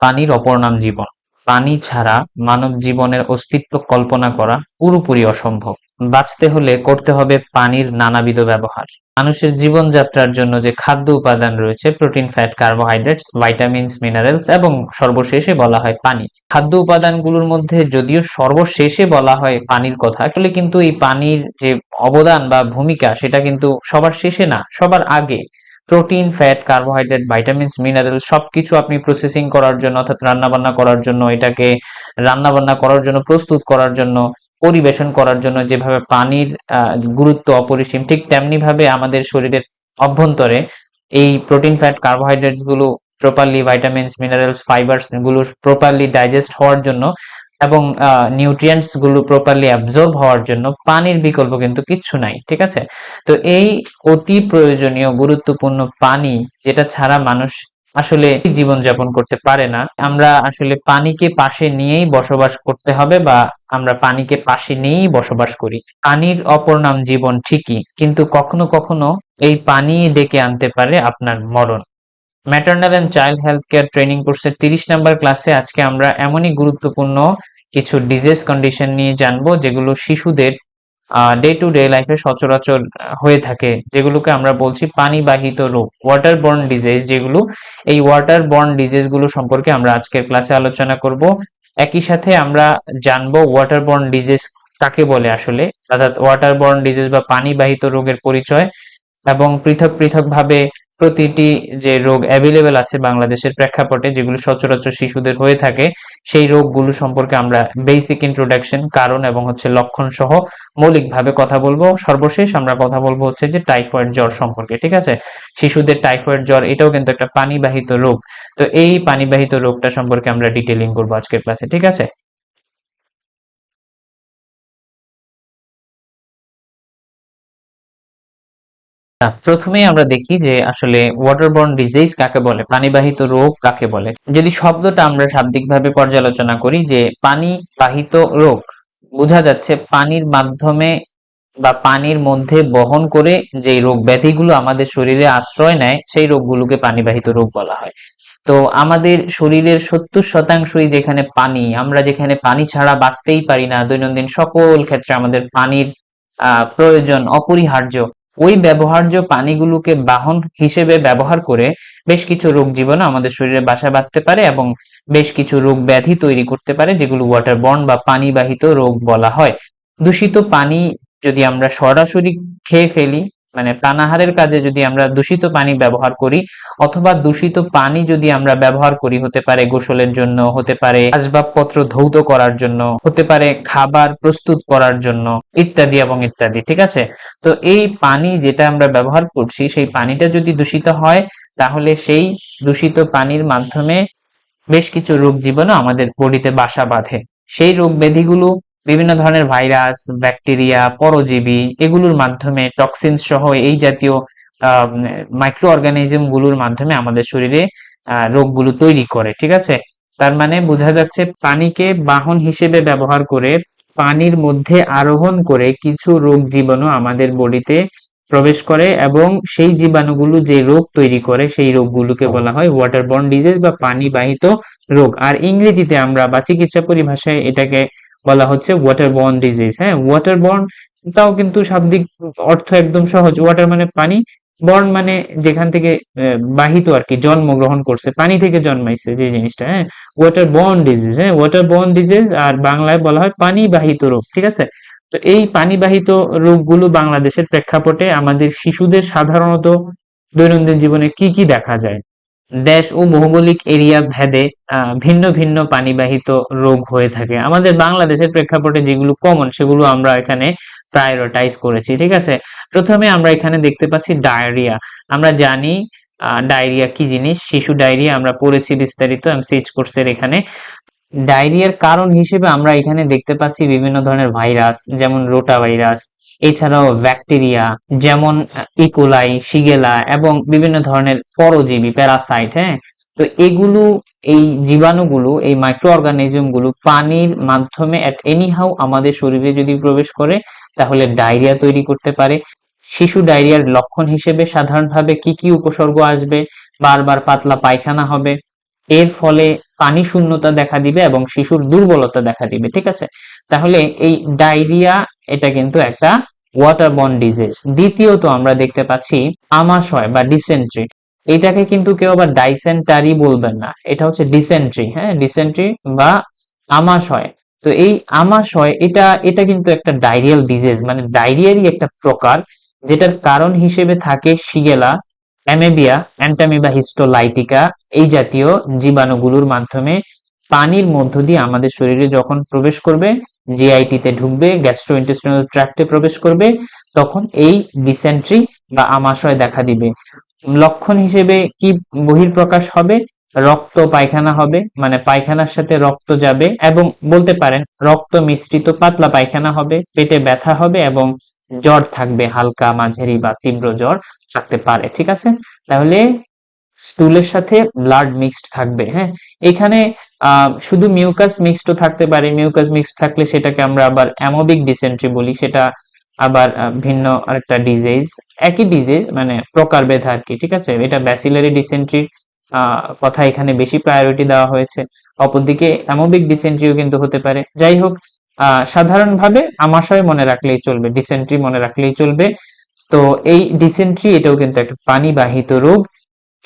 পানির অপর নাম জীবন। পানি ছাড়া মানব জীবনের অস্তিত্ব কল্পনা করা পুরোপুরি অসম্ভব। বাঁচতে হলে করতে হবে পানির নানাবিধ ব্যবহার। মানুষের জীবনযাত্রার জন্য যে খাদ্য উপাদান রয়েছে, protein, fat, carbohydrates, vitamins, minerals এবং সর্বশেষে বলা হয় পানি। খাদ্য উপাদানগুলোর মধ্যে যদিও সর্বশেষে বলা হয় পানির কথা আসলে কিন্তু এই পানির যে অবদান বা ভূমিকা, সেটা কিন্তু সবার শেষে না, সবার আগে। Protein, fat, carbohydrate, vitamins mineral সবকিছু আপনি প্রসেসিং করার জন্য অর্থাৎ রান্নাবান্না করার জন্য, এটাকে রান্নাবান্না করার জন্য, প্রস্তুত করার জন্য, পরিবেশন করার জন্য, যেভাবে পানির গুরুত্ব অপরিসীম, ঠিক তেমনি ভাবে আমাদের শরীরের অভ্যন্তরে এই প্রোটিন, ফ্যাট কার্বোহাইড্রেটগুলো প্রপারলি ভাইটামিনস মিনারেলস ফাইবারসগুলো প্রপারলি ডাইজেস্ট হওয়ার জন্য এবং নিউট্রিয়েন্টসগুলো প্রপারলি অ্যাবজর্ব হওয়ার জন্য পানির বিকল্প কিন্তু কিচ্ছু নাই, ঠিক আছে? তো এই অতি প্রয়োজনীয় গুরুত্বপূর্ণ পানি যেটা ছাড়া মানুষ আসলে জীবন যাপন করতে পারে না, আমরা আসলে পানিকে পাশে নিয়েই বসবাস করতে হবে বা আমরা পানিকে পাশে নিয়েই বসবাস করি। পানির অপর নাম জীবন ঠিকই, কিন্তু কখনো কখনো এই পানি ডেকে আনতে পারে আপনার মরণ। Maternal and child health care training কোর্সের তিরিশ নাম্বার ক্লাসে আজকে আমরা এমনই গুরুত্বপূর্ণ কিছু ডিজিজ কন্ডিশন নিয়ে জানব, যেগুলো শিশুদের ডে টু ডে লাইফে সচরাচর হয়ে থাকে, যেগুলোকে আমরা বলছি পানিবাহিত রোগ ওয়াটার বর্ন ডিজিজ যেগুলো এই ওয়াটার বর্ন ডিজিজগুলো সম্পর্কে আমরা আজকের ক্লাসে আলোচনা করব। একই সাথে আমরা জানব ওয়াটার বর্ন ডিজিজ কাকে বলে আসলে, অর্থাৎ ওয়াটার বর্ন ডিজিজ বা পানিবাহিত রোগের পরিচয়, এবং পৃথক পৃথক ভাবে প্রতিটি যে রোগ অ্যাভেলেবেল আছে বাংলাদেশের প্রেক্ষাপটে, যেগুলো সচরাচর শিশুদের হয়ে থাকে, সেই রোগগুলো সম্পর্কে আমরা বেসিক ইন্ট্রোডাকশন কারণ এবং হচ্ছে লক্ষণ সহ মৌলিকভাবে কথা বলব। সর্বশেষ আমরা কথা বলব হচ্ছে যে টাইফয়েড জ্বর সম্পর্কে, ঠিক আছে? শিশুদের টাইফয়েড জ্বর, এটাও কিন্তু একটা পানিবাহিত রোগ। তো এই পানিবাহিত রোগটা সম্পর্কে আমরা ডিটেলিং করব আজকের ক্লাসে ঠিক আছে? প্রথমেই আমরা দেখি যে আসলে ওয়াটারবর্ন ডিজিজ কাকে বলে? পানিবাহিত রোগ কাকে বলে? যদি শব্দটা আমরা শাব্দিকভাবে পর্যালোচনা করি যে পানিবাহিত রোগ, বোঝা যাচ্ছে পানির মাধ্যমে বা পানির মধ্যে বহন করে যে রোগ ব্যাধিগুলো আমাদের শরীরে আশ্রয় নেয়, সেই রোগগুলোকে পানিবাহিত রোগ বলা হয়। তো আমাদের শরীরের সত্তর শতাংশই যেখানে পানি, আমরা যেখানে পানি ছাড়া বাঁচতেই পারি না, দৈনন্দিন সকল ক্ষেত্রে আমাদের পানির প্রয়োজন অপরিহার্য। ওই ব্যবহার্য পানিগুলোকে বাহন হিসেবে ব্যবহার করে বেশ কিছু রোগ জীবাণু আমাদের শরীরে বাসা বাঁধতে পারে এবং বেশ কিছু রোগ ব্যাধি তৈরি করতে পারে, যেগুলো ওয়াটার বর্ন বা পানিবাহিত রোগ বলা হয়। দূষিত পানি যদি আমরা সরাসরি খেয়ে ফেলি মানে প্রাণাহারের কাজে যদি আমরা দূষিত পানি ব্যবহার করি, অথবা দূষিত পানি যদি আমরা ব্যবহার করি, হতে পারে গোসলের জন্য, হতে পারে আসবাবপত্র ধৌত করার জন্য, হতে পারে খাবার প্রস্তুত করার জন্য, ইত্যাদি এবং ইত্যাদি, ঠিক আছে? তো এই পানি যেটা আমরা ব্যবহার করছি, সেই পানিটা যদি দূষিত হয়, তাহলে সেই দূষিত পানির মাধ্যমে বেশ কিছু রোগ জীবাণু আমাদের বডিতে বাসা বাঁধে। সেই রোগ ব্যাধিগুলো বিভিন্ন ধরনের ভাইরাস, ব্যাকটেরিয়া, পরজীবী এগুলোর মাধ্যমে টক্সিন সহ এই জাতীয় মাইক্রো অর্গানিজমগুলোর মাধ্যমে আমাদের শরীরে রোগগুলো তৈরি করে, ঠিক আছে? তার মানে বোঝা যাচ্ছে পানিকে বাহন হিসেবে ব্যবহার করে পানির মধ্যে আরোহণ করে কিছু রোগ জীবাণু আমাদের বডিতে প্রবেশ করে এবং সেই জীবাণুগুলো যে রোগ তৈরি করে সেই রোগগুলোকে বলা হয় ওয়াটার বর্ন ডিজিজ বা পানি বাহিত রোগ। আর ইংরেজিতে আমরা বা চিকিৎসা পরিভাষায় এটাকে বলা হচ্ছে ওয়াটার বর্ন ডিজিজ হ্যাঁ ওয়াটার বর্ন তাও কিন্তু শাব্দিক অর্থ একদম সহজ। ওয়াটার মানে পানি বর্ন মানে যেখান থেকে বাহিত আর কি, জন্মগ্রহণ করছে, পানি থেকে জন্মাইছে যে জিনিসটা হ্যাঁ। ওয়াটার বর্ন ডিজিজ হ্যাঁ ওয়াটার বর্ন ডিজিজ আর বাংলায় বলা হয় পানি বাহিত রোগ, ঠিক আছে? তো এই পানিবাহিত রোগগুলো বাংলাদেশের প্রেক্ষাপটে আমাদের শিশুদের সাধারণত দৈনন্দিন জীবনে কি কি দেখা যায়? দেশ ও ভৌগোলিক এরিয়া ভেদে ভিন্ন ভিন্ন পানিবাহিত রোগ হয়ে থাকে। আমাদের বাংলাদেশের প্রেক্ষাপটে যেগুলো কমন সেগুলো আমরা এখানে প্রায়োরিটাইজ করেছি, ঠিক আছে? প্রথমে আমরা এখানে দেখতে পাচ্ছি ডায়রিয়া আমরা জানি ডায়রিয়া কি জিনিস? শিশু ডায়রিয়া আমরা পড়েছি বিস্তারিত এমসিএইচ কোর্সের এখানে। ডায়রিয়ার কারণ হিসেবে আমরা এখানে দেখতে পাচ্ছি বিভিন্ন ধরনের ভাইরাস যেমন রোটা ভাইরাস এছাড়াও ব্যাকটেরিয়া যেমন ইকোলাই শিগেলা এবং বিভিন্ন ধরনের পরজীবী, প্যারাসাইট হ্যাঁ? তো এগুলো, এই জীবাণুগুলো, এই মাইক্রো অর্গানিজমগুলো পানির মাধ্যমে এট এনিহাউ আমাদের শরীরে যদি প্রবেশ করে, তাহলে ডায়রিয়া তৈরি করতে পারে। শিশু ডায়রিয়ার লক্ষণ হিসেবে সাধারণভাবে কি কি উপসর্গ আসবে? বারবার পাতলা পায়খানা হবে। এর ফলে পানি শূন্যতা দেখা দিবে এবং শিশুর দুর্বলতা দেখা দিবে, ঠিক আছে? তাহলে এই ডায়রিয়া এটা কিন্তু একটা ওয়াটারবর্ন ডিজিজ দ্বিতীয়ত আমরা দেখতে পাচ্ছি আমাশয় বা ডিসেন্ট্রি এটাকে কিন্তু কেউ আবার ডাইসেন্টারি বলবেন না। এটা হচ্ছে ডিসেন্ট্রি হ্যাঁ? ডিসেন্ট্রি বা আমাশয়। তো এই আমাশয়, এটা এটা কিন্তু একটা ডায়রিয়াল ডিজিজ মানে ডায়রিয়ারই একটা প্রকার যেটার কারণ হিসেবে থাকে শিগেলা, অ্যামেবিয়া, অ্যান্টামিবা হিস্টোলাইটিকা এই জাতীয় জীবাণুগুলোর মাধ্যমে পানির মধ্য দিয়ে আমাদের শরীরে যখন প্রবেশ করবে জিআইটি তে ঢুকবে গ্যাস্ট্রোইন্টেস্টিনাল ট্র্যাক্টে প্রবেশ করবে, তখন এই ডিসেন্ট্রি বা আমাশয় দেখা দিবে। লক্ষণ হিসেবে কি বহির্প্রকাশ হবে? রক্ত পায়খানা হবে মানে পায়খানার সাথে রক্ত যাবে এবং বলতে পারেন রক্ত মিশ্রিত পাতলা পায়খানা হবে, পেটে ব্যথা হবে এবং জ্বর থাকবে, হালকা, মাঝারি বা তীব্র জ্বর থাকতে পারে, ঠিক আছে? তাহলে স্টুলের সাথে ব্লাড মিক্সড থাকবে হ্যাঁ? এখানে শুধু মিউকাস মিক্সড থাকতে পারে মিউকাস মিক্সড থাকলে সেটাকে আমরা আবার অ্যামোবিক ডিসেন্ট্রি বলি, সেটা আবার ভিন্ন আরেকটা ডিজিজ একই ডিজিজ মানে প্রকারভেদ আর কি, ঠিক আছে? এটা ব্যাসিলারি ডিসেন্ট্রির কথা এখানে বেশি প্রায়োরিটি দেওয়া হয়েছে। অপরদিকে অ্যামোবিক ডিসেন্ট্রিও কিন্তু হতে পারে। যাই হোক সাধারণভাবে আমাশয় মনে রাখলেই চলবে ডিসেন্ট্রি মনে রাখলেই চলবে। তো এই ডিসেন্ট্রি এটাও কিন্তু একটা পানিবাহিত রোগ।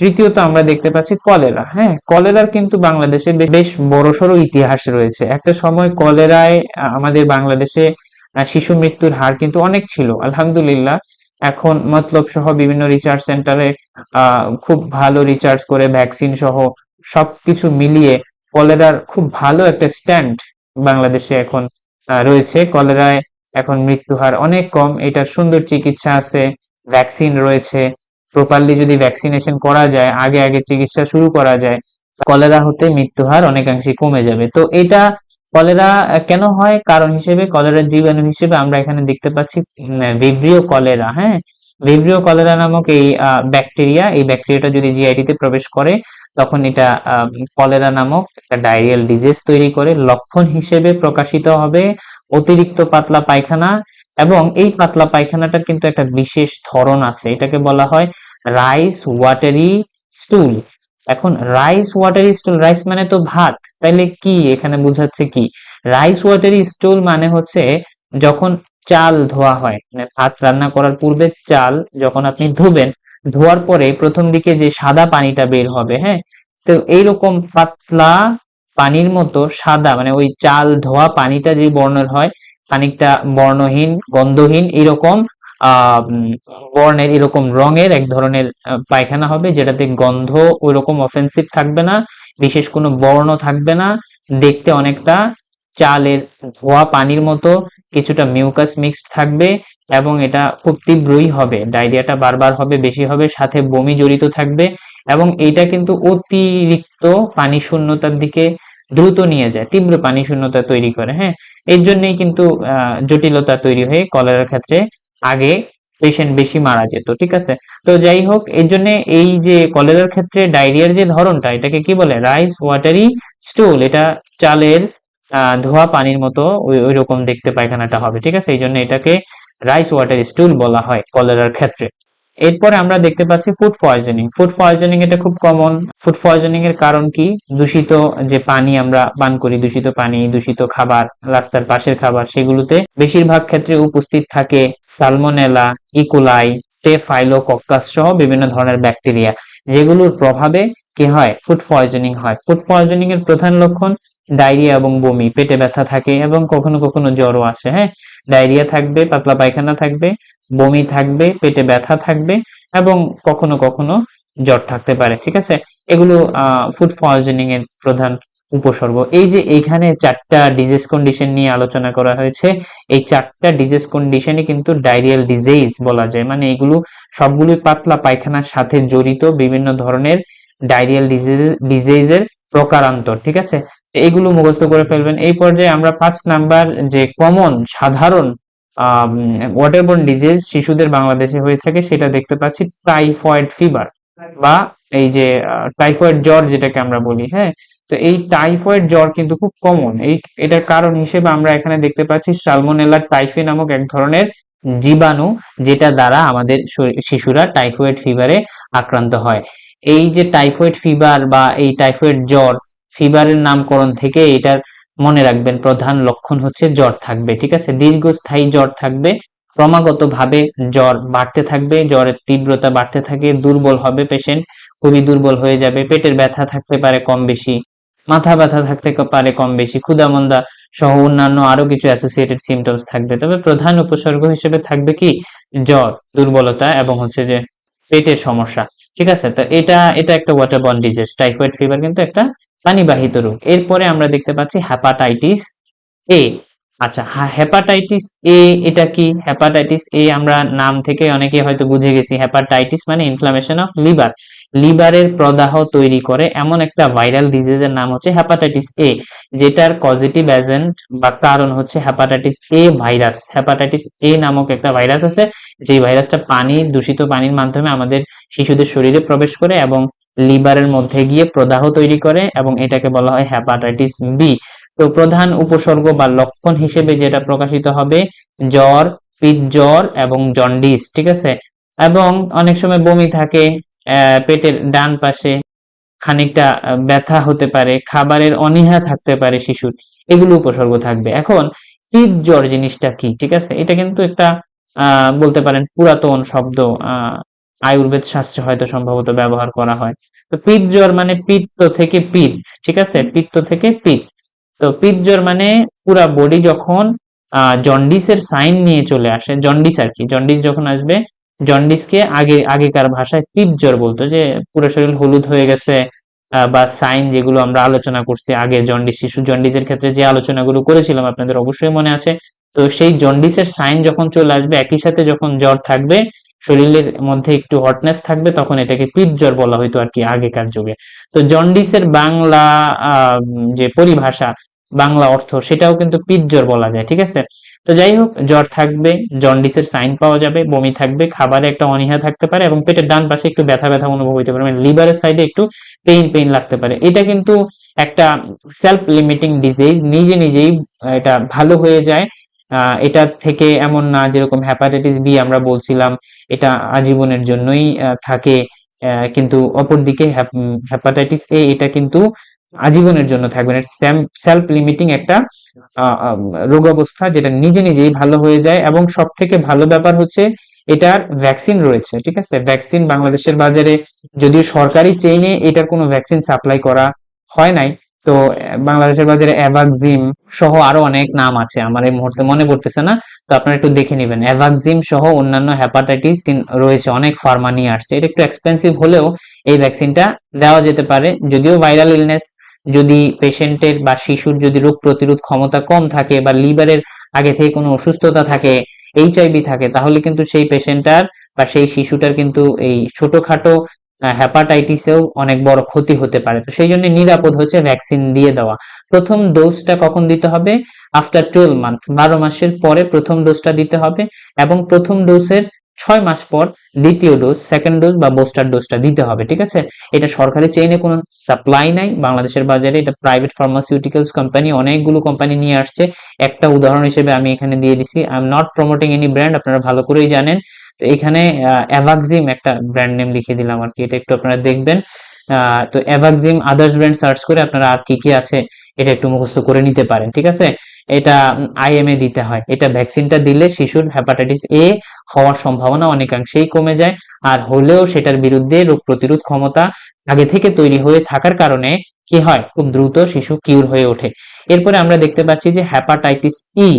তৃতীয়ত আমরা দেখতে পাচ্ছি কলেরা। হ্যাঁ কলেরার কিন্তু বাংলাদেশে বেশ বড়সড় ইতিহাস রয়েছে। একটা সময় কলেরায় আমাদের বাংলাদেশে শিশু মৃত্যুর হার কিন্তু অনেক ছিল। আলহামদুলিল্লাহ, এখন মতলব সহ বিভিন্ন রিসার্চ সেন্টারে খুব ভালো রিসার্চ করে ভ্যাকসিন সহ সবকিছু মিলিয়ে কলেরার খুব ভালো একটা স্ট্যান্ড বাংলাদেশে এখন রয়েছে। কলেরায় এখন মৃত্যু হার অনেক কম। এটার সুন্দর চিকিৎসা আছে ভ্যাকসিন রয়েছে। প্রপারলি যদি ভ্যাকসিনেশন করা যায়, আগে আগে চিকিৎসা শুরু করা যায় কলেরা হতে মৃত্যু হার অনেকাংশে কমে যাবে। তো এটা কলেরা কেন হয়? কারণ হিসেবে কলেরার জীবাণু হিসেবে আমরা এখানে দেখতে পাচ্ছি ভিব্রিও কলেরা হ্যাঁ? ভিব্রিও কলেরা নামক এই ব্যাকটেরিয়া এই ব্যাকটেরিয়াটা যদি জিআইটি তে প্রবেশ করে, তখন এটা কলেরা নামক একটা ডায়রিয়াল ডিজিজ তৈরি করে। লক্ষণ হিসেবে প্রকাশিত হবে অতিরিক্ত পাতলা পায়খানা এবং এই পাতলা পায়খানাটার কিন্তু একটা বিশেষ ধরন আছে। এটাকে বলা হয় রাইস ওয়াটারি স্টুল এখন রাইস ওয়াটারি স্টুল রাইস মানে তো ভাত, তাইলে কি? এখানে বোঝাচ্ছে কি? রাইস ওয়াটারি স্টুল মানে হচ্ছে যখন চাল ধোয়া হয় মানে ভাত রান্না করার পূর্বে চাল যখন আপনি ধুবেন, ধোয়ার পরে প্রথম দিকে যে সাদা পানিটা বের হবে হ্যাঁ? তো এইরকম পাতলা পানির মতো সাদা মানে ওই চাল ধোয়া পানিটা যে বর্ণের হয় খানিকটা বর্ণহীন, গন্ধহীন এরকম বর্ণের এরকম রঙের এক ধরনের পায়খানা হবে যেটাতে গন্ধ ওইরকম অফেন্সিভ থাকবে না, বিশেষ কোনো বর্ণ থাকবে না, দেখতে অনেকটা চালের ধোয়া পানির মতো, কিছুটা মিউকাস মিক্সড থাকবে এবং এটা খুব তীব্রই হবে, ডায়রিয়াটা বারবার হবে, বেশি হবে, সাথে বমি জড়িত থাকবে এবং এটা কিন্তু অতিরিক্ত পানি শূন্যতার দিকে দ্রুত নিয়ে যায়, তীব্র পানি শূন্যতা তৈরি করে হ্যাঁ? এর জন্যই কিন্তু জটিলতা তৈরি হয়ে কলেরার ক্ষেত্রে আগে পেশেন্ট বেশি মারা যেত, ঠিক আছে? তো যাই হোক, এর জন্য এই যে কলেরার ক্ষেত্রে ডায়রিয়ার যে ধরনটা, এটাকে কি বলে? রাইস ওয়াটারি স্টুল, এটা চালের ধোয়া পানির মতো ওই রকম দেখতে পায়খানাটা হবে, ঠিক আছে? এই জন্য এটাকে রাইস ওয়াটার স্টুল বলা হয় কলেরার ক্ষেত্রে। এরপরে আমরা দেখতে পাচ্ছি ফুড পয়জনিং ফুড পয়জনিং এটা খুব কমন ফুড পয়জনিং এর কারণ কি? দূষিত যে পানি আমরা পান করি, দূষিত পানি, দূষিত খাবার, রাস্তার পাশের খাবার, সেগুলোতে বেশিরভাগ ক্ষেত্রে উপস্থিত থাকে সালমোনেলা, ইকোলাই, স্টেফাইলোকক্কাস সহ বিভিন্ন ধরনের ব্যাকটেরিয়া, যেগুলোর প্রভাবে কি হয়? ফুড পয়জনিং হয়। ফুড পয়জনিং এর প্রধান লক্ষণ ডায়রিয়া এবং বমি, পেটে ব্যথা থাকে এবং কখনো কখনো জ্বরও আসে হ্যাঁ? ডায়রিয়া থাকবে, পাতলা পায়খানা থাকবে বমি থাকবে, পেটে ব্যথা থাকবে এবং কখনো কখনো জ্বর থাকতে পারে, ঠিক আছে? এগুলো ফুড পয়জনিং এর প্রধান উপসর্গ। এই যে এখানে চারটা ডিজিজ কন্ডিশন নিয়ে আলোচনা করা হয়েছে, এই চারটা ডিজিজ কন্ডিশনে কিন্তু ডায়রিয়াল ডিজিজ বলা যায়। মানে এগুলো সবগুলোই পাতলা পায়খানার সাথে জড়িত বিভিন্ন ধরনের ডায়রিয়াল ডিজিজ ডিজিজের প্রকারান্তর, ঠিক আছে? এগুলো মুখস্থ করে ফেলবেন। এই পর্যায়ে আমরা পাঁচ নাম্বার যে কমন সাধারণ ওয়াটারবোর্ন ডিজিজ শিশুদের বাংলাদেশে হয়ে থাকে, সেটা দেখতে পাচ্ছি টাইফয়েড ফিভার বা এই যে টাইফয়েড জ্বর যেটাকে আমরা বলি হ্যাঁ? তো এই টাইফয়েড জ্বর কিন্তু খুব কমন এই, এটার কারণ হিসেবে আমরা এখানে দেখতে পাচ্ছি সালমোনেলা টাইফি নামক এক ধরনের জীবাণু, যেটা দ্বারা আমাদের শরী- শিশুরা টাইফয়েড ফিভারে আক্রান্ত হয়। এই যে টাইফয়েড ফিভার বা এই টাইফয়েড জ্বর ফিভারের নামকরণ থেকে এটার মনে রাখবেন, প্রধান লক্ষণ হচ্ছে জ্বর থাকবে, ঠিক আছে? দীর্ঘস্থায়ী জ্বর থাকবে, ক্রমাগতভাবে জ্বর বাড়তে থাকবে, জ্বরের তীব্রতা বাড়তে থাকে, দুর্বল হবে পেশেন্ট খুবই দুর্বল হয়ে যাবে, পেটের ব্যথা থাকতে পারে কম বেশি, মাথা ব্যথা থাকতে পারে কম বেশি, ক্ষুধামন্দা সহ অন্যান্য আরও কিছু অ্যাসোসিয়েটেড সিমটমস থাকবে। তবে প্রধান উপসর্গ হিসেবে থাকবে কি? জ্বর, দুর্বলতা এবং হচ্ছে যে পেটের সমস্যা, ঠিক আছে? তো এটা এটা একটা water bond disease typhoid fever কিন্তু একটা পানিবাহিত রোগ। এরপরে আমরা দেখতে পাচ্ছি হ্যাপাটাইটিস এ আচ্ছা হেপাটাইটিস এ এটা কি? হেপাটাইটিস এ আমরা নাম থেকে অনেকে হয়তো বুঝে গেছি। হেপাটাইটিস মানে ইনফ্লামেশন অফ লিভার লিভারের প্রদাহ তৈরি করে এমন একটা ভাইরাল ডিজিজের নাম হচ্ছে হ্যাপাটাইটিস এ যেটার পজিটিভ এজেন্ট বা কারণ হচ্ছে hepatitis A virus hepatitis A নামক একটা ভাইরাস আছে যে ভাইরাসটা পানি, দূষিত পানির মাধ্যমে আমাদের শিশুদের শরীরে প্রবেশ করে এবং লিভারের মধ্যে গিয়ে প্রদাহ তৈরি করে এবং এটাকে বলা হয় হেপাটাইটিস বি তো প্রধান উপসর্গ বা লক্ষণ হিসেবে যেটা প্রকাশিত হবে, জ্বর পিত জ্বর এবং জন্ডিস, ঠিক আছে? এবং অনেক সময় বমি থাকে পেটের ডান পাশে খানিকটা ব্যথা হতে পারে, খাবারের অনীহা থাকতে পারে শিশুর, এগুলো উপসর্গ থাকবে। এখন পিত জ্বর জিনিসটা কি, ঠিক আছে? এটা কিন্তু একটা বলতে পারেন পুরাতন শব্দ আয়ুর্বেদ শাস্ত্রে হয়তো সম্ভবত ব্যবহার করা হয়। তো পিত জ্বর মানে পিত্ত থেকে পিত, ঠিক আছে? পিত্ত থেকে পিত। তো পিত জ্বর মানে পুরা বডি যখন জন্ডিসের সাইন নিয়ে চলে আসে, জন্ডিস আর কি। জন্ডিস যখন আসবে, জন্ডিসকে আগে, আগেকার ভাষায় পিত জ্বর বলতো যে, পুরো শরীর হলুদ হয়ে গেছে বা সাইন যেগুলো আমরা আলোচনা করছি আগে, জন্ডিস শিশু জন্ডিসের ক্ষেত্রে যে আলোচনাগুলো করেছিলাম, আপনাদের অবশ্যই মনে আছে। তো সেই জন্ডিসের সাইন যখন চলে আসবে, একই সাথে যখন জ্বর থাকবে শরীরের মধ্যে একটু হটনেস থাকবে, তখন এটাকে পিত জ্বর বলা হইতো আর কি আগেকার যুগে। তো জন্ডিসের বাংলা যে পরিভাষা, বাংলা অর্থ, সেটাও কিন্তু পিত জ্বর বলা যায়, ঠিক আছে? তো যাই হোক, জ্বর থাকবে, জন্ডিসের সাইন পাওয়া যাবে, বমি থাকবে, খাবারে একটা অনীহা থাকতে পারে এবং পেটের ডান পাশে একটু ব্যথা ব্যথা অনুভব হতে পারে মানে লিভারের সাইডে একটু পেইন পেইন লাগতে পারে। এটা কিন্তু একটা সেলফ লিমিটিং ডিজিজ নিজে নিজেই এটা ভালো হয়ে যায় এটা থেকে এমন না যেরকম হ্যাপাটাইটিস বি আমরা বলছিলাম, এটা আজীবনের জন্যই থাকে কিন্তু অপরদিকে হ্যাপাটাইটিস এ এটা কিন্তু আজীবনের জন্য থাকবে না। সেলফ লিমিটিং একটা রোগ অবস্থা যেটা নিজে নিজেই ভালো হয়ে যায় এবং সব থেকে ভালো ব্যাপার হচ্ছে এটার ভ্যাকসিন রয়েছে, ঠিক আছে? ভ্যাকসিন বাংলাদেশের বাজারে যদিও সরকারি চেইনে এটার কোনো ভ্যাকসিন সাপ্লাই করা হয় নাই তো, বাংলাদেশের বাজারে অ্যাভাক্সিম সহ আরও অনেক নাম আছে, আমার এই মুহূর্তে মনে পড়তেছে না, তো আপনারা একটু দেখে নেবেন। অ্যাভাক্সিম সহ অন্যান্য হ্যাপাটাইটিস রয়েছে, অনেক ফার্মা নিয়ে আসছে। এটা একটু এক্সপেন্সিভ হলেও এই ভ্যাকসিনটা দেওয়া যেতে পারে, যদিও ভাইরাল ইলনেস যদি পেশেন্টের বা শিশুর যদি রোগ প্রতিরোধ ক্ষমতা কম থাকে বা লিভারের আগে থেকে কোনো অসুস্থতা থাকে এইচআইভি থাকে, তাহলে কিন্তু সেই পেশেন্টটার বা সেই শিশুটার কিন্তু এই ছোটখাটো হ্যাপাটাইটিসেও অনেক বড় ক্ষতি হতে পারে। তো সেই জন্য নিরাপদ হচ্ছে ভ্যাকসিন দিয়ে দেওয়া। প্রথম ডোজটা কখন দিতে হবে? আফটার টুয়েলভ মান্থ বারো মাসের পরে প্রথম ডোজটা দিতে হবে এবং প্রথম ডোজের ছয় মাস পর দ্বিতীয় ডোজ সেকেন্ড ডোজ বা বুস্টার ডোজটা দিতে হবে, ঠিক আছে? এটা সরকারি চেইনে কোনো সাপ্লাই নাই। বাংলাদেশের বাজারে এটা প্রাইভেট ফার্মাসিউটিক্যালস কোম্পানি অনেকগুলো কোম্পানি নিয়ে আসছে। একটা উদাহরণ হিসেবে আমি এখানে দিয়ে দিছি। I am not promoting any brand আপনারা ভালো করেই জানেন। তো এখানে অ্যাভাক্সিম একটা ব্র্যান্ড নেম লিখে দিলাম আর কি, এটা একটু আপনারা দেখবেন। তো অ্যাভাক্সিম আদার্স ব্র্যান্ড সার্চ করে আপনারা আর কি কি আছে, এটা একটু মুখস্থ করে নিতে পারেন, ঠিক আছে? এটা আইএমএ দিতে হয়। এটা ভ্যাকসিনটা দিলে শিশুর হেপাটাইটিস এ হওয়ার সম্ভাবনা অনেকাংশেই কমে যায়, আর হলেও সেটার বিরুদ্ধে রোগ প্রতিরোধ ক্ষমতা আগে থেকে তৈরি হয়ে থাকার কারণে কি হয়? খুব দ্রুত শিশু কিউর হয়ে ওঠে। এরপরে আমরা দেখতে পাচ্ছি যে হ্যাপাটাইটিস ই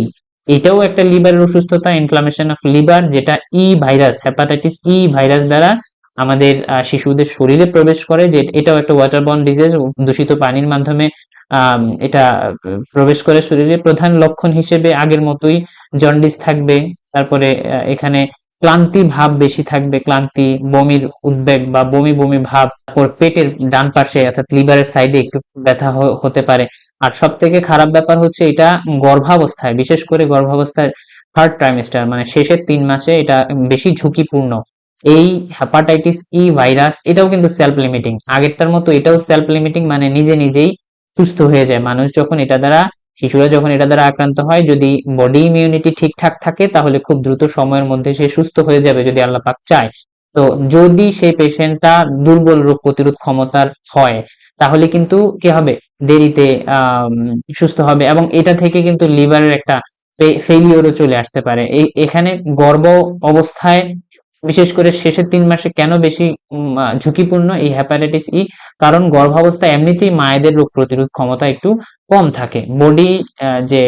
এটাও একটা লিভারের অসুস্থতা ইনফ্লামেশন অফ লিভার যেটা E virus hepatitis E virus দ্বারা আমাদের শিশুদের শরীরে প্রবেশ করে, যে এটাও একটা ওয়াটার ওয়াটারবর্ন ডিজিজ দূষিত পানির মাধ্যমে এটা প্রবেশ করে শরীরে। প্রধান লক্ষণ হিসেবে আগের মতোই জন্ডিস থাকবে, তারপরে এখানে ক্লান্তি ভাব বেশি থাকবে, ক্লান্তি, বমির উদ্বেগ বা বমি বমি ভাব পেটের ডান পাশে, অর্থাৎ লিভারের সাইডে একটু ব্যথা হতে পারে। আর সব থেকে খারাপ ব্যাপার হচ্ছে এটা গর্ভাবস্থায়, বিশেষ করে গর্ভাবস্থায় থার্ড ট্রাইমেস্টার মানে শেষের তিন মাসে এটা বেশি ঝুঁকিপূর্ণ। এই হেপাটাইটিস ই ভাইরাস এটাও কিন্তু সেলফ লিমিটিং আগেরটার মতো এটাও সেলফ লিমিটিং মানে নিজে নিজেই সুস্থ হয়ে যায়। মানুষ যখন এটা দ্বারা, শিশুরা যখন এটা দ্বারা আক্রান্ত হয়, যদি বডি ইমিউনিটি ঠিকঠাক থাকে, তাহলে খুব দ্রুত সময়ের মধ্যে সে সুস্থ হয়ে যাবে যদি আল্লাহ পাক চায়। তো যদি সেই পেশেন্টটা দুর্বল রোগ প্রতিরোধ ক্ষমতার হয় তাহলে কিন্তু কি হবে? দেরিতে সুস্থ হবে এবং এটা থেকে কিন্তু লিভারের একটা ফেলিওরও চলে আসতে পারে। এখানে গর্ভ অবস্থায় বিশেষ করে শেষের তিন মাসে কেন বেশি ঝুঁকিপূর্ণ এই হ্যাপাটাইটিস ই কারণ গর্ভাবস্থা এমনিতেই মায়েদের রোগ প্রতিরোধ ক্ষমতা একটু কম থাকে। বডি যে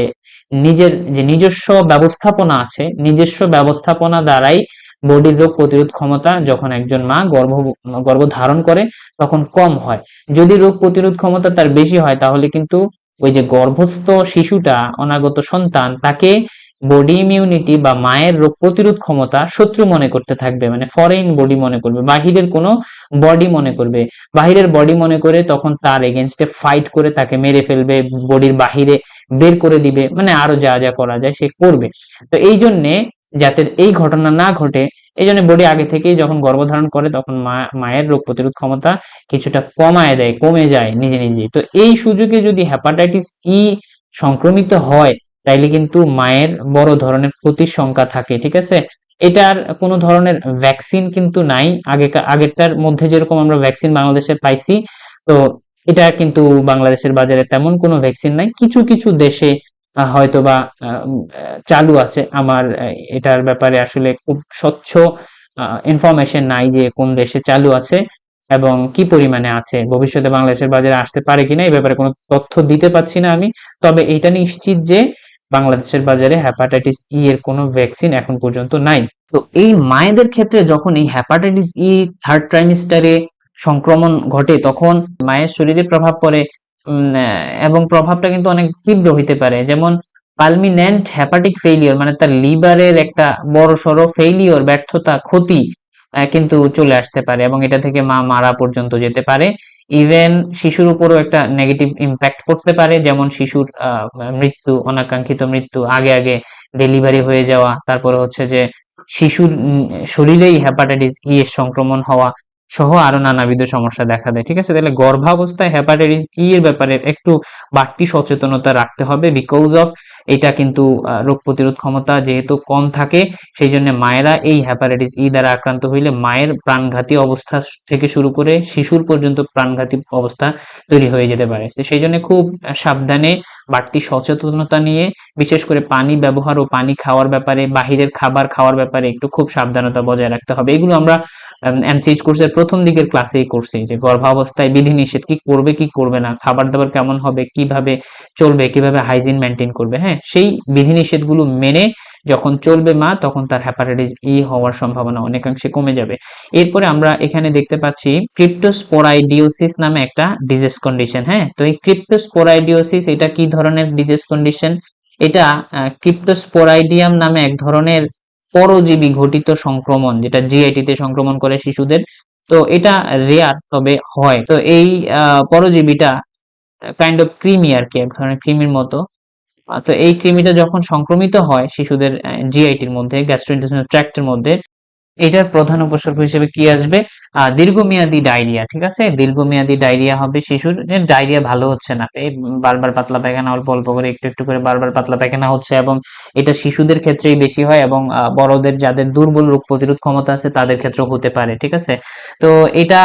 নিজের, যে নিজস্ব ব্যবস্থাপনা আছে, নিজস্ব ব্যবস্থাপনা দ্বারাই বডির রোগ প্রতিরোধ ক্ষমতা যখন একজন মা গর্ভ গর্ভ ধারণ করে, তখন কম হয়। যদি রোগ প্রতিরোধ ক্ষমতা তার বেশি হয়, তাহলে কিন্তু ওই যে গর্ভস্থ শিশুটা, অনাগত সন্তান, তাকে বডি ইমিউনিটি বা মায়ের রোগ প্রতিরোধ ক্ষমতা শত্রু মনে করতে থাকবে মানে ফরেন বডি মনে করবে, বাহিরের কোনো বডি মনে করবে। বাহিরের বডি মনে করে তখন তার এগেনস্টে ফাইট করে তাকে মেরে ফেলবে বডির বাহিরে বের করে দিবে মানে আরও যা যা করা যায় সে করবে। তো এই জন্যে যাতে এই ঘটনা না ঘটে। এই জন্য বডি আগে থেকেই যখন গর্ভধারণ করে, তখন মায়ের রোগ প্রতিরোধ ক্ষমতা কিছুটা কমায় দেয়, কমে যায় নিজে নিজে তো এই সুযোগে যদি হেপাটাইটিস ই সংক্রমিত হয়, তাইলে কিন্তু মায়ের বড় ধরনের ক্ষতির সংখ্যা থাকে, ঠিক আছে? এটার কোনো ধরনের ভ্যাকসিন কিন্তু নাই। আগে আগেরটার মধ্যে যেরকম আমরা ভ্যাকসিন বাংলাদেশে পাইছি, তো এটা কিন্তু বাংলাদেশের বাজারে তেমন কোনো ভ্যাকসিন নাই। কিছু কিছু দেশে হয়তো বা চালু আছে। আমার এটার ব্যাপারে আসলে খুব স্বচ্ছ ইনফরমেশন নাই যে কোন দেশে চালু আছে এবং কি পরিমাণে আছে। ভবিষ্যতে বাংলাদেশের বাজারে আসতে পারে কিনা এই ব্যাপারে কোনো তথ্য দিতে পাচ্ছি না আমি। তবে এটা নিশ্চিত যে বাংলাদেশের বাজারে হ্যাপাটাইটিস ই এর কোনো ভ্যাকসিন এখন পর্যন্ত নাই। তো এই মায়েদের ক্ষেত্রে যখন এই হ্যাপাটাইটিস ই থার্ড ট্রাইমিস্টারে সংক্রমণ ঘটে, তখন মায়ের শরীরে প্রভাব পড়ে। এবং প্রভাবটা কিন্তু অনেক তীব্র হইতে পারে। যেমন পালমিনেন্ট হ্যাপাটিক ফেইলিওর মানে তার লিভারের একটা বড় সড়ো ফেইলিওর ব্যর্থতা, ক্ষতি কিন্তু চলে আসতে পারে এবং এটা থেকে মা মারা পর্যন্ত যেতে পারে। ইভেন শিশুর উপরও একটা নেগেটিভ ইম্প্যাক্ট করতে পারে, যেমন শিশুর মৃত্যু, অনাকাঙ্ক্ষিত মৃত্যু, আগে আগে ডেলিভারি হয়ে যাওয়া, তারপরে হচ্ছে যে শিশুর শরীরেই হ্যাপাটাইটিস ই এর সংক্রমণ হওয়া সহ আরও নানাবিধ সমস্যা দেখা দেয়, ঠিক আছে? তাহলে গর্ভাবস্থায় হ্যাপাটাইটিস ই এর ব্যাপারে একটু বাড়তি সচেতনতা রাখতে হবে বিকজ অফ এটা কিন্তু রোগ প্রতিরোধ ক্ষমতা যেহেতু কম থাকে সেই জন্য মায়েরা এই হ্যাপাটাইটিস ই দ্বারা আক্রান্ত হইলে মায়ের প্রাণঘাতী অবস্থা থেকে শুরু করে শিশুর পর্যন্ত প্রাণঘাতী অবস্থা তৈরি হয়ে যেতে পারে। সেই জন্য খুব সাবধানে বাড়তি সচেতনতা নিয়ে, বিশেষ করে পানি ব্যবহার ও পানি খাওয়ার ব্যাপারে, বাহিরের খাবার খাওয়ার ব্যাপারে একটু খুব সাবধানতা বজায় রাখতে হবে। এগুলো আমরা এমসিএইচ কোর্সের প্রথম দিকের ক্লাসেই করছি যে গর্ভাবস্থায় বিধিনিষেধ, কি করবে কি করবে না খাবার দাবার কেমন হবে, কীভাবে চলবে, কীভাবে হাইজিন মেনটেন করবে হ্যাঁ? সেই বিধিনিষেধগুলো মেনে যখন চলবে মা, তখন তার হ্যাপাটাইটিস ই হওয়ার সম্ভাবনা অনেকাংশে কমে যাবে। এরপরে আমরা এখানে দেখতে পাচ্ছি ক্রিপ্টোস্পোরাইডিওসিস নামে একটা ডিজিজ কন্ডিশন হ্যাঁ? তো এই ক্রিপ্টোস্পোরাইডিওসিস এটা কি ধরনের ডিজিজ কন্ডিশন এটা ক্রিপ্টোস্পোরাইডিয়াম নামে এক ধরনের পরজীবী ঘটিত সংক্রমণ, যেটা জিআইটি তে সংক্রমণ করে শিশুদের। তো এটা রেয়ার তবে হয়। তো এই পরজীবীটা কাইন্ড অফ ক্রিমি আর কি, এক ধরনের ক্রিমির মতো। তো এই কৃমিটা যখন সংক্রমিত হয় শিশুদের জিআইটির মধ্যে গ্যাস্ট্রোইন্টেস্টাইনাল ট্র্যাক্টের মধ্যে এটার প্রধান উপসর্গ হিসেবে কি আসবে? দীর্ঘমেয়াদী ডায়রিয়া, ঠিক আছে? দীর্ঘমেয়াদী ডায়রিয়া হবে শিশুর ডায়রিয়া ভালো হচ্ছে না। এই বারবার পাতলা পায়খানা, অল্প অল্প করে একটু একটু করে বারবার পাতলা পায়খানা হচ্ছে এবং এটা শিশুদের ক্ষেত্রেই বেশি হয় এবং বড়দের যাদের দুর্বল রোগ প্রতিরোধ ক্ষমতা আছে তাদের ক্ষেত্রেও হতে পারে, ঠিক আছে? তো এটা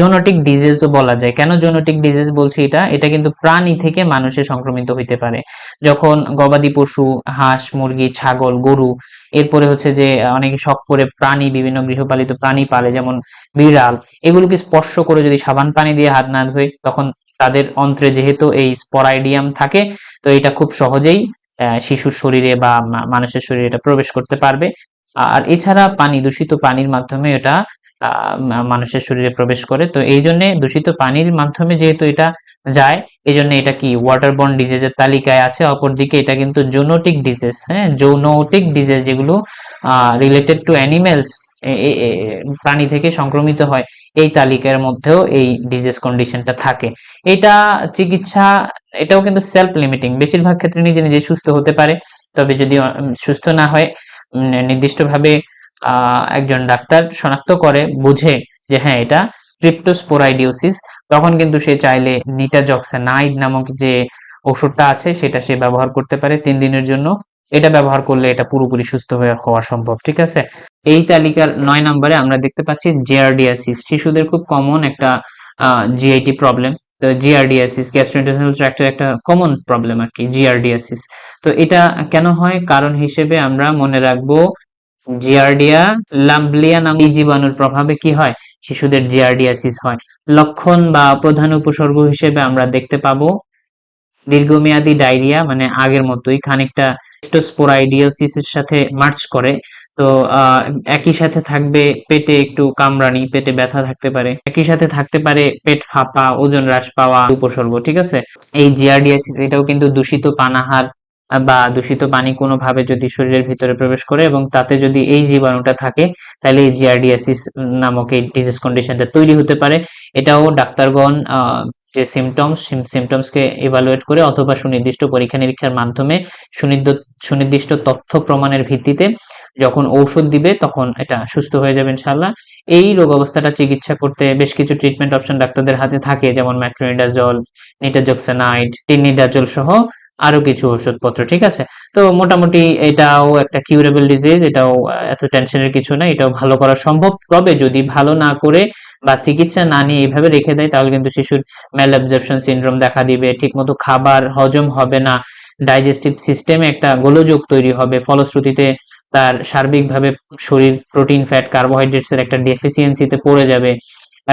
জোনোটিক ডিজিজও বলা যায়। কেন জোনোটিক ডিজিজ বলছি এটা? এটা কিন্তু প্রাণী থেকে মানুষে সংক্রমিত হইতে পারে। যখন গবাদি পশু, হাঁস, মুরগি, ছাগল, গরু এরপরে হচ্ছে যে অনেকে শখ করে প্রাণী, বিভিন্ন গৃহপালিত প্রাণী পালে, যেমন বিড়াল, এগুলোকে স্পর্শ করে যদি সাবান পানি দিয়ে হাত না ধোয় তখন তাদের অন্ত্রে যেহেতু এই স্পরাইডিয়াম থাকে, তো এটা খুব সহজেই শিশুর শরীরে বা মানুষের শরীরে এটা প্রবেশ করতে পারবে। আর এছাড়া পানি, দূষিত পানির মাধ্যমে এটা মানুষের শরীরে প্রবেশ করে। তো এই জন্য দূষিত পানির মাধ্যমে যেহেতু এটা যায়, এই জন্য এটা কি ওয়াটারবর্ন ডিজিজের তালিকায় আছে। অপরদিকে এটা কিন্তু জোনোটিক ডিজিজ হ্যাঁ? জোনোটিক ডিজিজ যেগুলো রিলেটেড টু অ্যানিমেলস প্রাণী থেকে সংক্রমিত হয়, এই তালিকার মধ্যেও এই ডিজিজ কন্ডিশনটা থাকে। এটা চিকিৎসা, এটাও কিন্তু সেলফ লিমিটিং বেশিরভাগ ক্ষেত্রে নিজে নিজে সুস্থ হতে পারে, তবে যদি সুস্থ না হয় নির্দিষ্টভাবে একজন ডাক্তার শনাক্ত করে, বুঝে যে হ্যাঁ এটা ক্রিপ্টোস্পোরাইডিওসিস। তখন কিন্তু সে চাইলে নিটাজক্সানাইড নামক যে ওষুধটা আছে, সেটা সে ব্যবহার করতে পারে তিন দিনের জন্য। এটা ব্যবহার করলে এটা পুরোপুরি সুস্থ হয়ে হওয়া সম্ভব, ঠিক আছে? এই তালিকার নয় নম্বরে আমরা দেখতে পাচ্ছি জেআরডিয়াসিস শিশুদের খুব কমন একটা জিআইটি প্রবলেম তো জিআরডিএসিস গ্যাস্ট্রোইন্টেস্টাইনাল ট্র্যাক্টের একটা কমন প্রবলেম আর কি, জিআরডিএসিস। তো এটা কেন হয়? কারণ হিসেবে আমরা মনে রাখব জিয়ার্ডিয়া লাম্বলিয়া নামে জীবাণুর প্রভাবে কি হয়? শিশুদের জিয়ার্ডিয়াসিস হয়। লক্ষণ বা প্রধান উপসর্গ হিসেবে আমরা দেখতে পাবো দীর্ঘমেয়াদী ডায়রিয়া মানে আগের মতোই খানিকটা স্টোস্পোরাইডিওসিসের সাথে মার্চ করে। তো একই সাথে থাকবে পেটে একটু কামড়ানি, পেটে ব্যথা থাকতে পারে। একই সাথে থাকতে পারে পেট ফাঁপা, ওজন হ্রাস পাওয়া উপসর্গ, ঠিক আছে? এই জিয়ারডিয়াসিস এটাও কিন্তু দূষিত পানাহার বা দূষিত পানি কোনোভাবে যদি শরীরের ভিতরে প্রবেশ করে এবং তাতে যদি এই জীবাণুটা থাকে, তাহলে এই জিয়ারডিয়াসিস নামক এই ডিজিজ কন্ডিশনটা তৈরি হতে পারে। এটাও ডাক্তারগণ যে সিমটমস সিমটমসকে ইভালুয়েট করে অথবা সুনির্দিষ্ট পরীক্ষা নিরীক্ষার মাধ্যমে সুনির্দ- সুনির্দিষ্ট তথ্য প্রমাণের ভিত্তিতে যখন ঔষধ দিবে, তখন এটা সুস্থ হয়ে যাবে ইনশাল্লাহ এই রোগ অবস্থাটা চিকিৎসা করতে বেশ কিছু ট্রিটমেন্ট অপশন ডাক্তারদের হাতে থাকে, যেমন ম্যাট্রোনিডাজল নিটাজক্সানাইড টিনিডাজল সহ। আরও কিছু ওষুধপত্র, ঠিক আছে? তো মোটামুটি এটাও একটা কিউরেবল ডিজিজ এটাও এত টেনশনের কিছু না, এটাও ভালো করা সম্ভব। তবে যদি ভালো না করে বা চিকিৎসা না নিয়ে এইভাবে রেখে দেয়, তাহলে কিন্তু শিশুর ম্যাল ম্যালঅ্যাবজর্পশন সিনড্রোম দেখা দিবে, ঠিকমতো খাবার হজম হবে না ডাইজেস্টিভ সিস্টেমে একটা গোলযোগ তৈরি হবে, ফলশ্রুতিতে তার সার্বিকভাবে শরীর প্রোটিন ফ্যাট কার্বোহাইড্রেটস এর একটা ডেফিসিয়েন্সিতে পড়ে যাবে।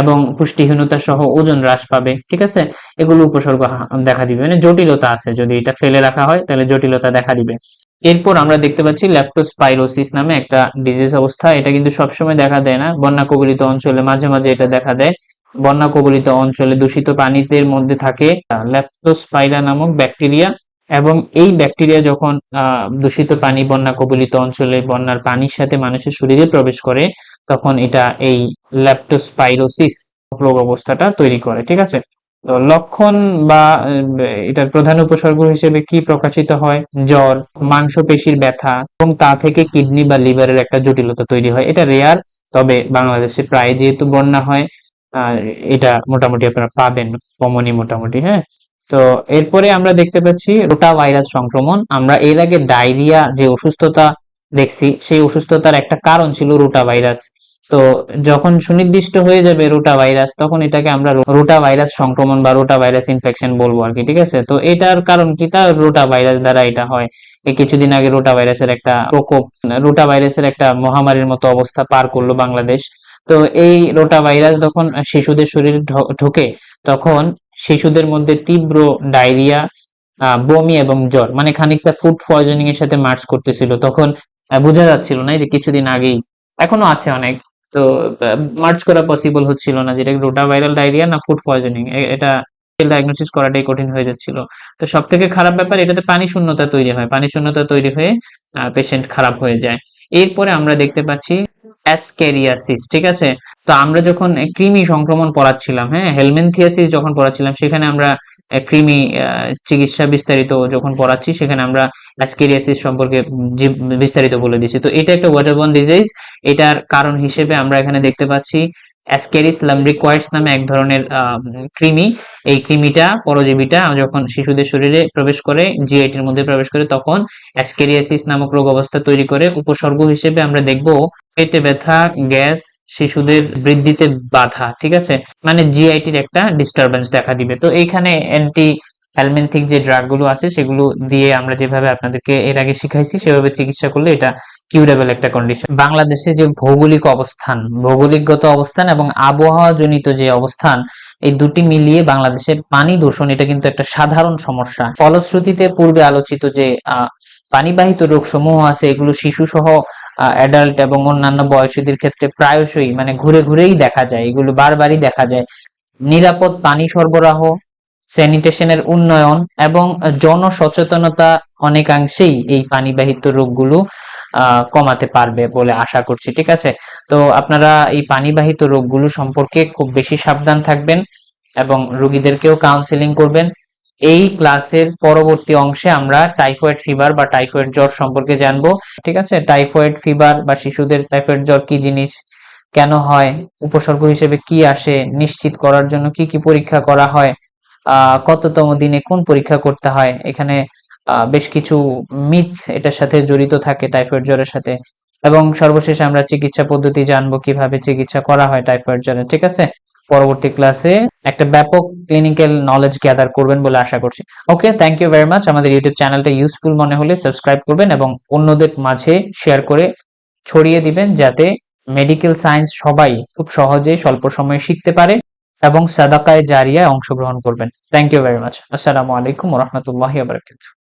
এবং পুষ্টিহীনতা সহ ওজন হ্রাস পাবে, ঠিক আছে? এগুলো উপসর্গ দেখা দিবে। মানে জটিলতা আছে, যদি এটা ফেলে রাখা হয়, তাহলে জটিলতা দেখা দিবে। এরপর আমরা দেখতে পাচ্ছি ল্যাপ্টোস্পাইরোসিস নামে একটা ডিজিজ অবস্থা। এটা কিন্তু সবসময় দেখা দেয় না। বন্যা কবলিত অঞ্চলে মাঝে মাঝে এটা দেখা দেয়। বন্যা কবলিত অঞ্চলে দূষিত পানিতে মধ্যে থাকে ল্যাপ্টোস্পাইরা নামক ব্যাকটেরিয়া এবং এই ব্যাকটেরিয়া যখন দূষিত পানি বন্যা কবলিত অঞ্চলে বন্যার পানির সাথে মানুষের শরীরে প্রবেশ করে তখন এটা এই ল্যাপ্টোস্পাইরোসিস রোগ অবস্থাটা তৈরি করে, ঠিক আছে? তো লক্ষণ বা এটার প্রধান উপসর্গ হিসেবে কি প্রকাশিত হয়? জ্বর, মাংসপেশির ব্যথা এবং তা থেকে কিডনি বা লিভারের একটা জটিলতা তৈরি হয়। এটা রেয়ার তবে বাংলাদেশে প্রায় যেহেতু বন্যা হয় এটা মোটামুটি আপনারা পাবেন, কমনই মোটামুটি হ্যাঁ? তো এরপরে আমরা দেখতে পাচ্ছি রোটা ভাইরাস সংক্রমণ। আমরা এর আগে ডায়রিয়া যে অসুস্থতা দেখছি, সেই অসুস্থতার একটা কারণ ছিল রোটা ভাইরাস। তো যখন সুনির্দিষ্ট হয়ে যাবে রোটা ভাইরাস, তখন এটাকে আমরা রোটা ভাইরাস সংক্রমণ বা রোটা ভাইরাস ইনফেকশন বলব আর কি, ঠিক আছে? তো এটার কারণ কি? তা রোটা ভাইরাস দ্বারা এটা হয়। এই কিছুদিন আগে রোটা ভাইরাসের একটা প্রকোপ, রোটা ভাইরাসের একটা মহামারীর মতো অবস্থা পার করল বাংলাদেশ। তো এই রোটা ভাইরাস যখন শিশুদের শরীরে ঢোকে, তখন শিশুদের মধ্যে তীব্র ডায়রিয়া বমি এবং জ্বর মানে খানিকটা ফুড পয়জনিং এর সাথে মার্চ করতেছিল। তখন বোঝা যাচ্ছিল না যে কিছুদিন আগেই। এখনও আছে অনেক। তো মার্চ করা পসিবল হচ্ছিল না, যেটা রোটা ভাইরাল ডায়রিয়া না ফুড পয়জনিং এটা ডায়াগনোসিস করাটাই কঠিন হয়ে যাচ্ছিল। তো সব থেকে খারাপ ব্যাপার, এটাতে পানি শূন্যতা তৈরি হয়। পানি শূন্যতা তৈরি হয়ে পেশেন্ট খারাপ হয়ে যায়। এরপরে আমরা দেখতে পাচ্ছি অ্যাসকেরিয়াসিস ঠিক আছে? তো আমরা যখন কৃমি সংক্রমণ পড়াচ্ছিলাম হ্যাঁ হেলমেনথিয়াসিস যখন পড়াচ্ছিলাম, সেখানে আমরা কৃমি চিকিৎসা বিস্তারিত যখন পড়াচ্ছি, সেখানে আমরা অ্যাসকেরিয়াসিস সম্পর্কে বিস্তারিত বলে দিছি তো এটা একটা ওয়াটারবর্ন ডিজিজ এটার কারণ হিসেবে আমরা এখানে দেখতে পাচ্ছি অ্যাসকেরিস লাম্ব্রিকয়েডস নামে এক ধরনের কৃমি। এই কৃমিটা, পরজীবীটা যখন শিশুদের শরীরে প্রবেশ করে জিআইটির মধ্যে প্রবেশ করে, তখন অ্যাসকেরিয়াসিস নামক রোগ অবস্থা তৈরি করে। উপসর্গ হিসেবে আমরা দেখব পেটে ব্যথা, গ্যাস শিশুদের বৃদ্ধিতে বাধা, ঠিক আছে? মানে জিআইটির একটা ডিস্টারবেন্স দেখা দিবে। তো এইখানে অ্যান্টি হেলমেন্থিক যে ড্রাগগুলো আছে, সেগুলো দিয়ে আমরা যেভাবে আপনাদেরকে এর আগে শিখাইছি, সেভাবে চিকিৎসা করলে এটা কিউরেবল একটা কন্ডিশন বাংলাদেশে যে ভৌগোলিক অবস্থান, ভৌগোলিকগত অবস্থান এবং আবহাওয়া জনিত যে অবস্থান, এই দুটি মিলিয়ে বাংলাদেশে পানি দূষণ এটা কিন্তু একটা সাধারণ সমস্যা। ফলশ্রুতিতে পূর্বে আলোচিত যে পানিবাহিত রোগ সমূহ আছে, এগুলো শিশু সহ অ্যাডাল্ট এবং অন্যান্য বয়সীদের ক্ষেত্রে প্রায়শই মানে ঘুরে ঘুরেই দেখা যায়। এগুলো বারবারই দেখা যায়। নিরাপদ পানি সরবরাহ স্যানিটেশনের উন্নয়ন এবং জনসচেতনতা অনেকাংশেই এই পানিবাহিত রোগগুলো কমাতে পারবে বলে আশা করছি, ঠিক আছে? তো আপনারা এই পানিবাহিত রোগগুলো সম্পর্কে খুব বেশি সাবধান থাকবেন এবং রোগীদেরকেও কাউন্সেলিং করবেন। এই ক্লাসের পরবর্তী অংশে আমরা টাইফয়েড ফিভার বা টাইফয়েড জ্বর সম্পর্কে জানব। ঠিক আছে? টাইফয়েড ফিভার বা শিশুদের টাইফয়েড জ্বর কি জিনিস? কেন হয়? উপসর্গ হিসেবে কি আসে? নিশ্চিত করার জন্য কি কি পরীক্ষা করা হয়? কততম দিনে কোন পরীক্ষা করতে হয়? এখানে বেশ কিছু মিথ এটার সাথে জড়িত থাকে টাইফয়েড জ্বরের সাথে। এবং সর্বশেষে আমরা চিকিৎসা পদ্ধতি জানব কীভাবে চিকিৎসা করা হয় টাইফয়েড জ্বরে। ঠিক আছে? পরবর্তী ক্লাসে একটা ব্যাপক ক্লিনিক্যাল নলেজ গ্যাদার করবেন বলে আশা করছি। Okay thank you very much আমাদের ইউটিউব চ্যানেলটা ইউজফুল মনে হলে সাবস্ক্রাইব করবেন এবং অন্যদের মাঝে শেয়ার করে ছড়িয়ে দিবেন যাতে মেডিকেল সায়েন্স সবাই খুব সহজে স্বল্প সময়ে শিখতে পারে এবং সাদাকায় জারিয়ায় অংশগ্রহণ করবেন। থ্যাংক ইউ ভেরি মাচ আসসালামু আলাইকুম রহমতুল্লাহ বারকাতুহ।